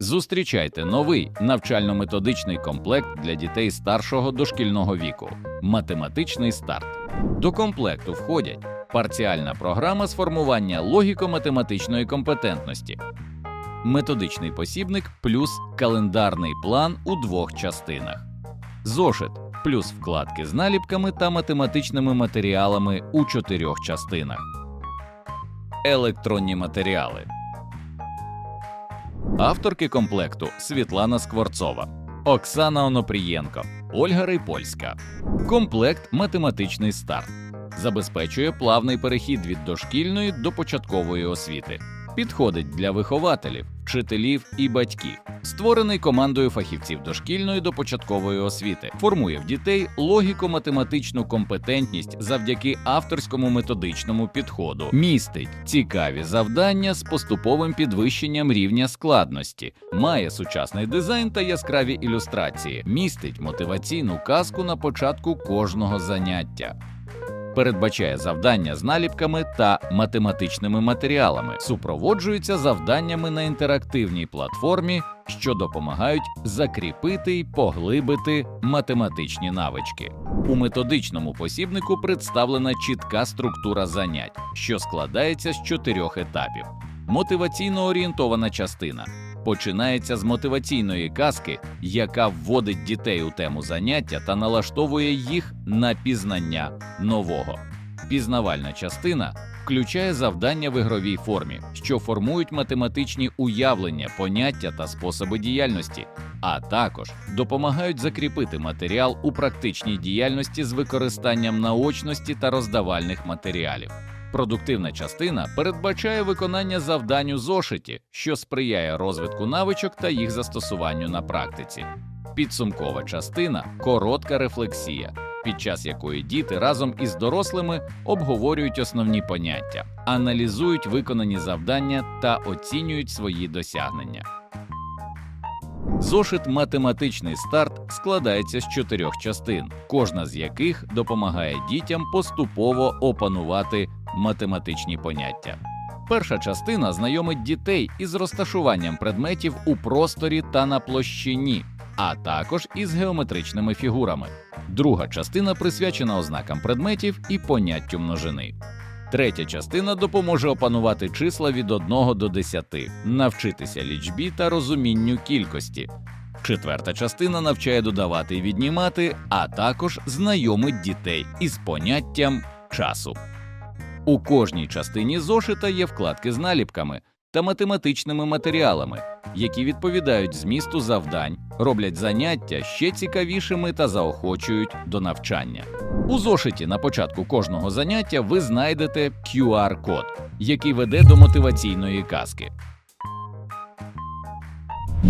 Зустрічайте новий навчально-методичний комплект для дітей старшого дошкільного віку математичний старт. До комплекту входять парціальна програма з формування логіко-математичної компетентності, методичний посібник плюс календарний план у двох частинах, зошит плюс вкладки з наліпками та математичними матеріалами у чотирьох частинах, електронні матеріали. Авторки комплекту Світлана Скворцова, Оксана Онопрієнко, Ольга Рейпольська. Комплект Математичний старт забезпечує плавний перехід від дошкільної до початкової освіти. Підходить для вихователів, вчителів і батьків. Створений командою фахівців дошкільної до початкової освіти, формує в дітей логіко-математичну компетентність завдяки авторському методичному підходу, містить цікаві завдання з поступовим підвищенням рівня складності, має сучасний дизайн та яскраві ілюстрації, містить мотиваційну казку на початку кожного заняття передбачає завдання з наліпками та математичними матеріалами, супроводжується завданнями на інтерактивній платформі, що допомагають закріпити й поглибити математичні навички. У методичному посібнику представлена чітка структура занять, що складається з чотирьох етапів. Мотиваційно орієнтована частина починається з мотиваційної казки, яка вводить дітей у тему заняття та налаштовує їх на пізнання нового. Пізнавальна частина включає завдання в ігровій формі, що формують математичні уявлення, поняття та способи діяльності, а також допомагають закріпити матеріал у практичній діяльності з використанням наочності та роздавальних матеріалів. Продуктивна частина передбачає виконання завдань у зошиті, що сприяє розвитку навичок та їх застосуванню на практиці. Підсумкова частина коротка рефлексія, під час якої діти разом із дорослими обговорюють основні поняття, аналізують виконані завдання та оцінюють свої досягнення. Зошит математичний старт складається з чотирьох частин, кожна з яких допомагає дітям поступово опанувати математичні поняття. Перша частина знайомить дітей із розташуванням предметів у просторі та на площині, а також із геометричними фігурами. Друга частина присвячена ознакам предметів і поняттю множини. Третя частина допоможе опанувати числа від 1 до 10, навчитися лічбі та розумінню кількості. Четверта частина навчає додавати і віднімати, а також знайомить дітей із поняттям часу. У кожній частині зошита є вкладки з наліпками та математичними матеріалами, які відповідають змісту завдань, роблять заняття ще цікавішими та заохочують до навчання. У зошиті на початку кожного заняття ви знайдете QR-код, який веде до мотиваційної казки.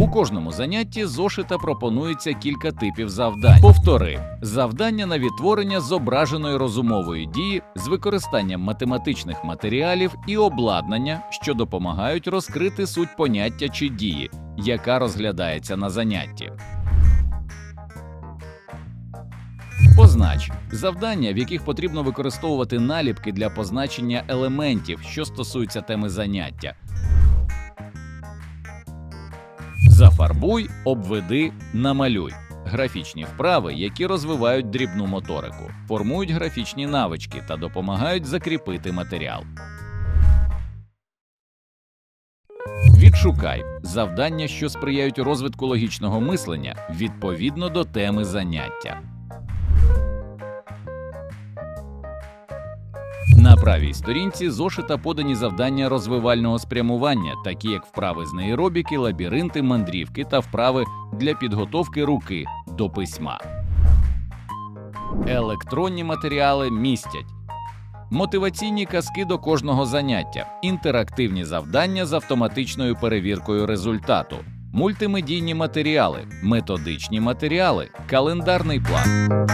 У кожному занятті зошита пропонується кілька типів завдань. Повтори завдання на відтворення зображеної розумової дії з використанням математичних матеріалів і обладнання, що допомагають розкрити суть поняття чи дії, яка розглядається на занятті. Познач завдання, в яких потрібно використовувати наліпки для позначення елементів, що стосуються теми заняття. Зафарбуй, обведи, намалюй. Графічні вправи, які розвивають дрібну моторику, формують графічні навички та допомагають закріпити матеріал. Відшукай завдання, що сприяють розвитку логічного мислення відповідно до теми заняття. На правій сторінці зошита подані завдання розвивального спрямування, такі як вправи з нейробіки, лабіринти, мандрівки та вправи для підготовки руки до письма. Електронні матеріали містять мотиваційні казки до кожного заняття, інтерактивні завдання з автоматичною перевіркою результату, мультимедійні матеріали, методичні матеріали, календарний план.